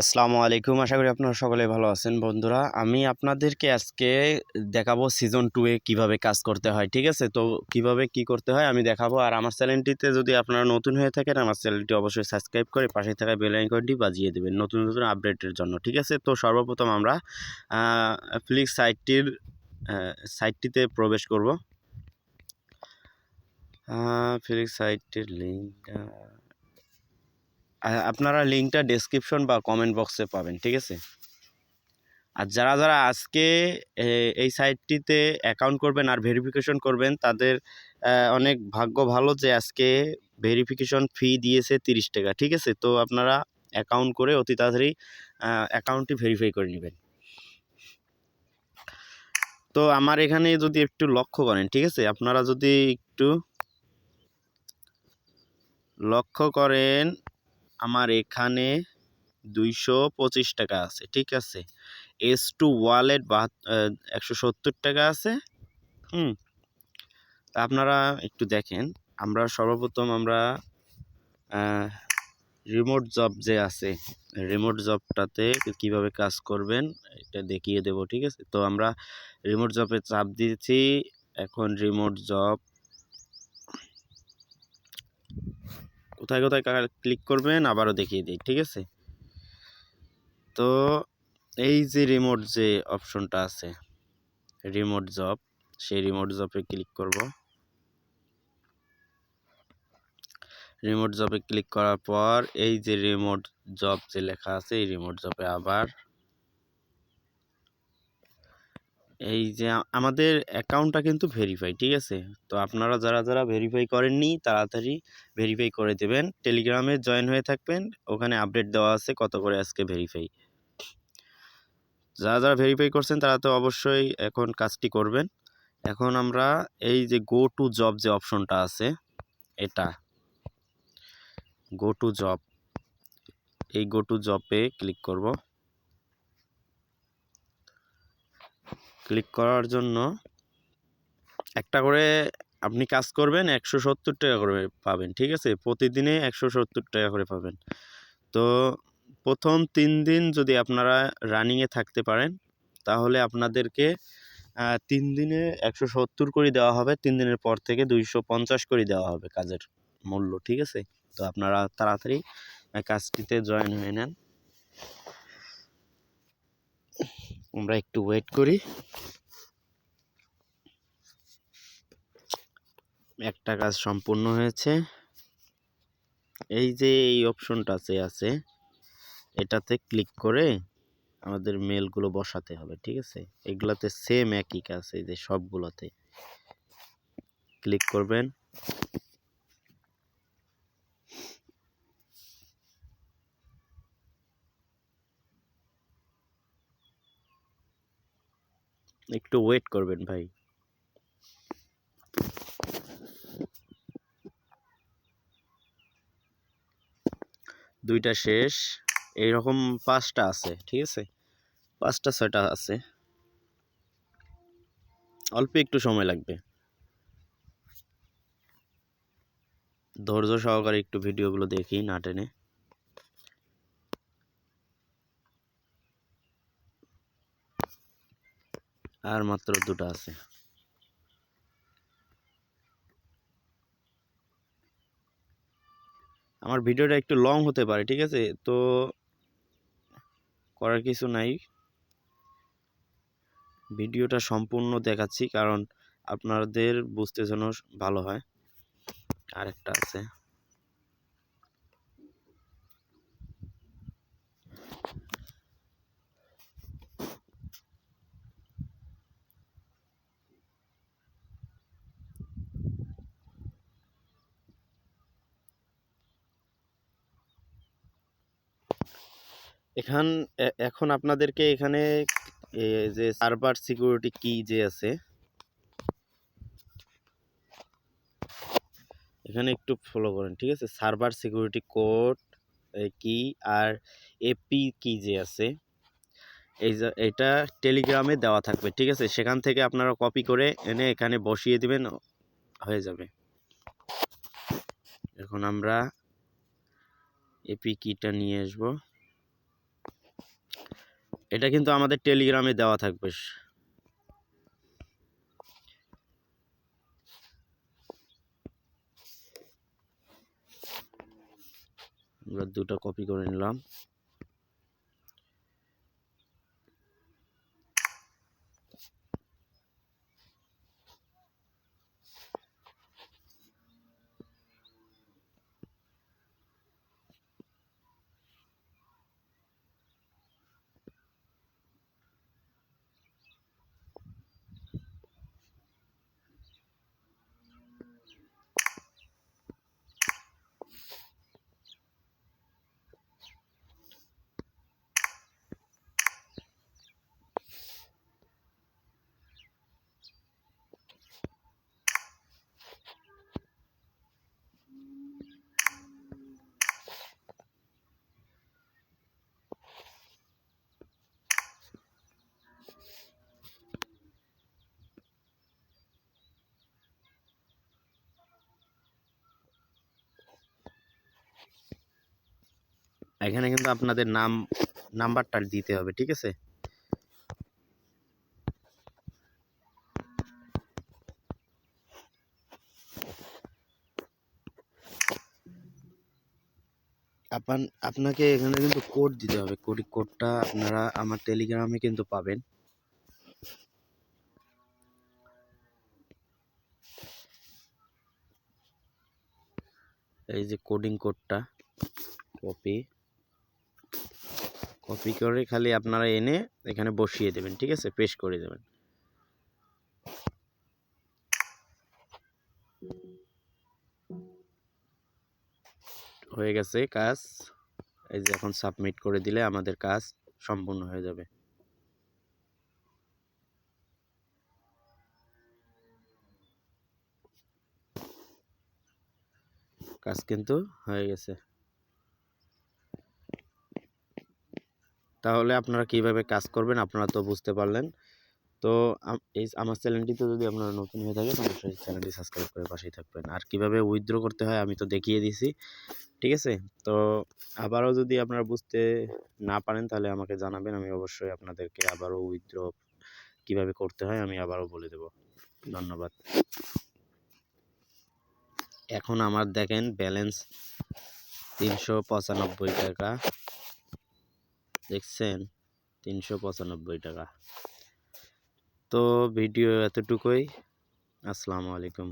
আসসালামু আলাইকুম। আশা করি আপনারা সকলে ভালো আছেন বন্ধুরা। আমি আপনাদেরকে আজকে দেখাবো সিজন টুয়ে কীভাবে কাজ করতে হয়, ঠিক আছে? তো কীভাবে কি করতে হয় আমি দেখাবো। আর আমার চ্যানেলটিতে যদি আপনারা নতুন হয়ে থাকেন, আমার চ্যানেলটি অবশ্যই সাবস্ক্রাইব করে পাশে থাকা বেল আইকনটি বাজিয়ে দেবেন নতুন নতুন আপডেটের জন্য, ঠিক আছে? তো সর্বপ্রথম আমরা ফ্লিক্স সাইটটির সাইটটিতে প্রবেশ করব। ফ্লিক্স সাইটটির লিঙ্কটা আপনারা লিঙ্কটা ডেসক্রিপশন বা কমেন্ট বক্সে পাবেন, ঠিক আছে? আর যারা যারা আজকে এই সাইটটিতে অ্যাকাউন্ট করবেন আর ভেরিফিকেশন করবেন, তাদের অনেক ভাগ্য ভালো যে আজকে ভেরিফিকেশন ফি দিয়েছে তিরিশ টাকা, ঠিক আছে? তো আপনারা অ্যাকাউন্ট করে অতি তাড়াতাড়ি অ্যাকাউন্টটি ভেরিফাই করে নেবেন। তো আমার এখানে যদি একটু লক্ষ্য করেন, ঠিক আছে? আপনারা যদি একটু লক্ষ্য করেন আমার এখানে দুইশো পঁচিশ টাকা আছে, ঠিক আছে? এস টু ওয়ালেট বা একশো সত্তর টাকা আছে, হুম? আপনারা একটু দেখেন, আমরা সর্বপ্রথম আমরা রিমোট জব যে আছে রিমোট জবটাতে কীভাবে কাজ করবেন, এটা দেখিয়ে দেব, ঠিক আছে? তো আমরা রিমোট জবে চাপ দিয়েছি, এখন রিমোট জব কোথায় কোথায় ক্লিক করবেন আবারও দেখিয়ে দিই, ঠিক আছে? তো এই যে রিমোট যে অপশনটা আছে রিমোট জব সেই রিমোট জবে ক্লিক করব। রিমোট জবে ক্লিক করার পর এই যে রিমোট জব যে লেখা আছে, এই রিমোট জবে আবার এই যে আমাদের অ্যাকাউন্টটা কিন্তু ভেরিফাই ঠিক আছে? তো আপনারা যারা যারা ভেরিফাই করেননি, তাড়াতাড়ি ভেরিফাই করে দেবেন। টেলিগ্রামে জয়েন হয়ে থাকবেন। ওখানে আপডেট দেওয়া আছে কত করে আজকে ভেরিফাই যারা যারা ভেরিফাই করছেন, তারা তো অবশ্যই এখন কাজটি করবেন। এখন আমরা এই যে গো টু জব যে অপশনটা আছে, এটা। গো টু জব এই গো টু জবে ক্লিক করব। ক্লিক করার জন্য একটা করে আপনি কাজ করবেন একশো সত্তর টাকা করে পাবেন, ঠিক আছে? প্রতিদিনে একশো সত্তর টাকা করে পাবেন। তো প্রথম তিন দিন যদি আপনারা রানিংয়ে থাকতে পারেন, তাহলে আপনাদেরকে তিন দিনে একশো সত্তর করে দেওয়া হবে, তিন দিনের পর থেকে দুইশো পঞ্চাশ করে দেওয়া হবে কাজের মূল্য, ঠিক আছে? তো আপনারা তাড়াতাড়ি কাজটিতে জয়েন হয়ে নেন। আমরা একটু ওয়েট করি। একটা কাজ সম্পূর্ণ হয়েছে। এই যে এই অপশনটা আছে আছে, এটাতে ক্লিক করে আমাদের মেলগুলো বসাতে হবে, ঠিক আছে? এগুলাতে সেম একই কাজ, এই যে সবগুলোতে। ক্লিক করবেন। একটু ওয়েট করবেন ভাই। দুইটা শেষ, এইরকম পাঁচটা আছে, ঠিক আছে? পাঁচটা, ছয়টা আছে। অল্প একটু সময় লাগবে। ধৈর্য সহকারে একটু ভিডিওগুলো দেখি না টেনে। আর মাত্র দুটো আছে। আমার ভিডিওটা একটু লং হতে পারে, ঠিক আছে? তো করার কিছু নাই। ভিডিওটা সম্পূর্ণ দেখাচ্ছি, কারণ আপনাদের বুঝতে যেন ভালো হয়। আরেকটা আছে। এখান এখন আপনাদেরকে এখানে যে সার্ভার সিকিউরিটি কি যে আছে, এখানে একটু ফলো করেন, ঠিক আছে? সার্ভার সিকিউরিটি কোড কি আর এপি কি যে আছে, এই এটা টেলিগ্রামে দেওয়া থাকবে, ঠিক আছে? সেখান থেকে আপনারা কপি করে এনে এখানে বসিয়ে দিবেন, হয়ে যাবে। এখন আমরা এপি কিটা নিয়ে আসব। এটা কিন্তু আমাদের টেলিগ্রামে দেওয়া থাকবে। আমরা দুটো কপি করে নিলাম। এখানে কিন্তু আপনাদের নাম, নাম্বারটা দিতে হবে, ঠিক আছে? আপান, আপনাকে এখানে কিন্তু কোড দিতে হবে। কোড কোডটা আপনারা আমার টেলিগ্রামে কিন্তু পাবেন। এই যে কোডিং কোডটা কপি কপি করে খালি আপনারা এনে এখানে বসিয়ে দেবেন, ঠিক আছে? পেস্ট করে দেবেন। হয়ে গেছে কাজ। এই যে এখন সাবমিট করে দিলে আমাদের কাজ সম্পূর্ণ হয়ে যাবে। কাজ কিন্তু হয়ে গেছে। তাহলে আপনারা কীভাবে কাজ করবেন আপনারা তো বুঝতে পারলেন। তো এই আমার চ্যানেলটিতে যদি আপনারা নতুন হয়ে থাকেন, অবশ্যই চ্যানেলটি সাবস্ক্রাইব করে পাশেই থাকবেন। আর কীভাবে উইথড্র করতে হয় আমি তো দেখিয়ে দিয়েছি, ঠিক আছে? তো আবারও যদি আপনারা বুঝতে না পারেন, তাহলে আমাকে জানাবেন, আমি অবশ্যই আপনাদেরকে আবারও উইথড্র কীভাবে করতে হয় আমি আবারও বলে দেব। ধন্যবাদ। এখন আমার দেখেন ব্যালেন্স তিনশো পঁচানব্বই টাকা। দেখছেন? তিনশো পঁচানব্বই টাকা। তো ভিডিও এতটুকুই। আসসালামু আলাইকুম।